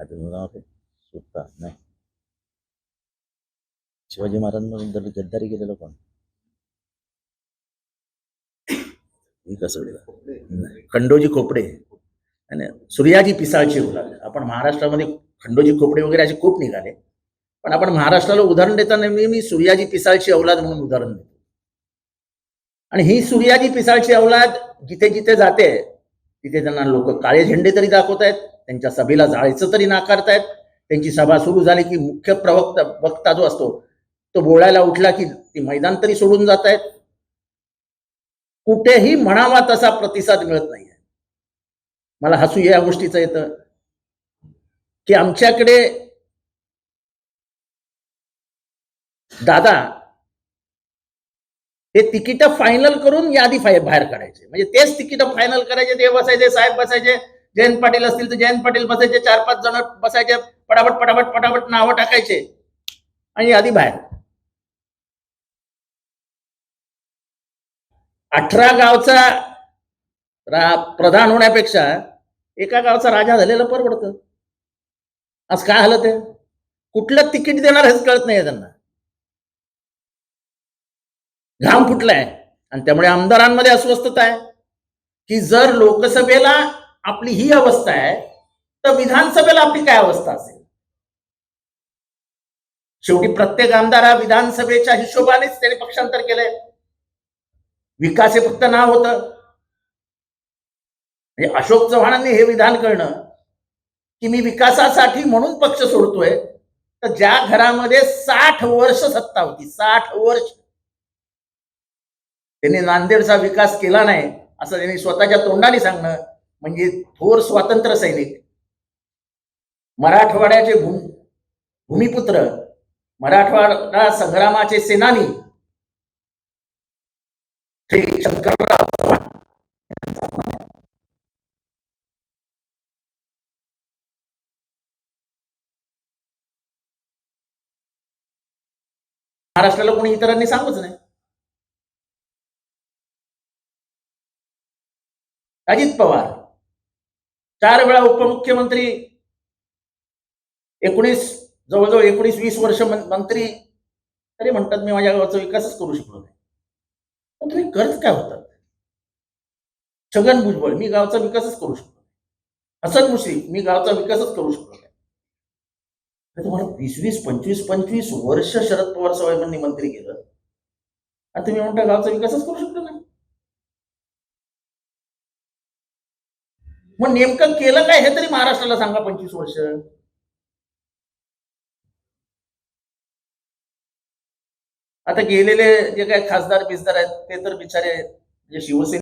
काय त्याचं नाही. शिवाजी महाराजांबद्दल गद्दारी केलेलं कोण? कसं खंडोजी खोपडे आणि सूर्याजी पिसाळची उलाढ आपण महाराष्ट्रामध्ये खंडोजी खोपडे वगैरे असे खूप निघाले. पण आपण महाराष्ट्राला उदाहरण देताना नेहमी सूर्याजी पिसाळची अवलाद म्हणून उदाहरण देतो. आणि ही सूर्याजी पिसाळची अवलाद जिथे जिथे जाते तिथे त्यांना लोक काळे झेंडे तरी दाखवत आहेत त्यांच्या सभेला जायचं तरी नाकारतायत. त्यांची सभा सुरू झाली की मुख्य प्रवक्ता वक्ता जो असतो तो बोलायला उठला की ती मैदान तरी सोडून जात आहेत कुठेही म्हणावा तसा प्रतिसाद मिळत नाहीये. मला हसू या गोष्टीचं येतं. की आमच्याकडे दादा हे तिकीट फायनल करून यादी फाय- बाहेर काढायचे. म्हणजे तेच तिकीट फायनल करायचे ते बसायचे साहेब बसायचे. जयंत पाटील असतील तर जयंत पाटील बसायचे चार पाच जण बसायचे पटापट पटापट पटापट नावं टाकायचे. आणि यादी बाहेर. अठरा गावचा प्रधान होण्यापेक्षा एका गावचा राजा झालेलं परवडतं. आज काय झालं ते? कुठलं तिकीट देणार हेच कळत नाही त्यांना. घाम फुटलाय. आणि त्यामुळे आमदारांमध्ये अस्वस्थता आहे. की जर लोकसभेला आपली ही अवस्था आहे तर विधानसभेला आपली काय अवस्था असेल? शेवटी प्रत्येक आमदार हा विधानसभेच्या हिशोबानेच त्याने पक्षांतर केलंय. विकास हे फक्त नाव होत. म्हणजे अशोक चव्हाणांनी हे विधान करणं की मी विकासासाठी म्हणून पक्ष सोडतोय तर ज्या घरामध्ये साठ वर्ष सत्ता होती साठ वर्ष. त्यांनी नांदेडचा विकास केला नाही असं त्यांनी स्वतःच्या तोंडाने सांगणं म्हणजे थोर स्वातंत्र्य सैनिक. मराठवाड्याचे भूम भूमिपुत्र मराठवाडा संग्रामाचे सेनानी. श्री शंकरराव चव्हाण. महाराष्ट्राला कोणी इतरांनी सांगूच नाही. अजित पवार. चार वेळा उपमुख्यमंत्री एकोणीस जवळजवळ एकोणीस वीस वर्ष मंत्री तरी म्हणतात मी माझ्या गावाचा विकासच करू शकलो नाही. पण तुम्ही करत काय होतात? छगन भुजबळ मी गावचा विकासच करू शकलो हसन मुश्रीफ मी गावचा विकासच करू शकलो नाही. तुम्हाला वीस वीस पंचवीस पंचवीस वर्ष शरद पवार साहेबांनी मंत्री केलं. आणि तुम्ही म्हणता गावचा विकासच करू शकलो नाही. मग नेमकं केलं काय हे तरी महाराष्ट्राला सांगा पंचवीस वर्ष. आता गेलेले जे काही खासदार बिसदार आहेत ते तर बिचारे जे शिवसेने